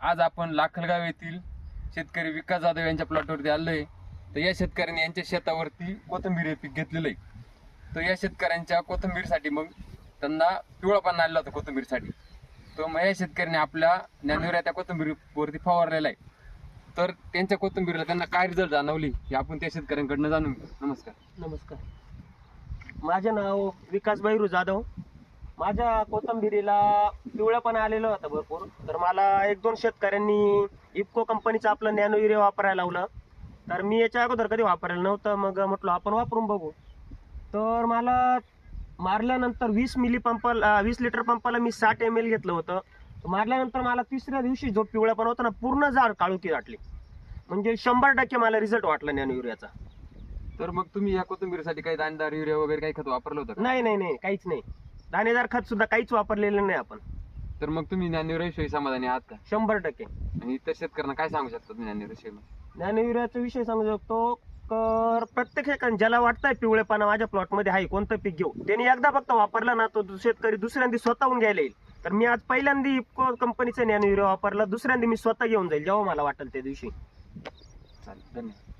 आज आपण लाखलगाव येथील शेतकरी विकास जाधव यांच्या प्लॉटवरती आलोय. तर या शेतकऱ्यांनी यांच्या शेतावरती कोथिंबीर हे पीक घेतलेलं आहे तर या शेतकऱ्यांच्या कोथिंबीरसाठी मग त्यांना पिवळापान आलेला होता कोथिंबीरसाठी. तर मग या शेतकऱ्यांनी आपल्या ज्ञानवऱ्या त्या कोथंबीरवरती फवारलेला आहे. तर त्यांच्या कोथिंबीरला त्यांना काय रिझल्ट जाणवली हे आपण त्या शेतकऱ्यांकडनं जाणून घेऊ. नमस्कार. नमस्कार. माझे नाव विकास बैरू जाधव. माझ्या कोथंबिरीला पिवळापणा आलेलं होतं भरपूर. तर मला एक दोन शेतकऱ्यांनी इफको कंपनीचं आपलं नॅनो युरिया वापरायला लावलं. तर मी याच्या अगोदर कधी वापरायला नव्हतं. मग म्हटलं आपण वापरून बघू. तर मला मारल्यानंतर वीस मिली पंपाला वीस लिटर पंपाला मी साठ एम एल घेतलं होतं. तर मारल्यानंतर मला तिसऱ्या दिवशी जो पिवळापणा होता ना पूर्ण झाड काळुकी गाठली. म्हणजे शंभर टक्के मला रिझल्ट वाटला नॅनो युरियाचा. तर मग तुम्ही या कोथिंबीरसाठी काही दाणेदार युरिया वगैरे काही खत वापरलं होतं का? नाही नाही नाही काहीच नाही. दाणेदार खत सुद्धा काहीच वापरलेलं नाही आपण. तर मग तुम्ही ज्ञानविषयी समाधानी आहात का? शंभर टक्के. आणि इतर शेतकऱ्यांना काय सांगू शकता तुम्ही ज्ञानविषयी ज्ञानविर्याचा विषय सांगू शकतो तर प्रत्येक ठिकाणी ज्याला वाटतंय पिवळेपणा माझ्या प्लॉटमध्ये आहे कोणतं पीक घेऊ? त्यांनी एकदा फक्त वापरलं ना तो शेतकरी दुसऱ्यांदा स्वतःहून घ्यायला येईल. तर मी आज पहिल्यांदा इफको कंपनीचं ज्ञानविर्या वापरलं दुसऱ्यांदा मी स्वतः घेऊन जाईल जेव्हा मला वाटेल त्या दिवशी. चालेल धन्यवाद.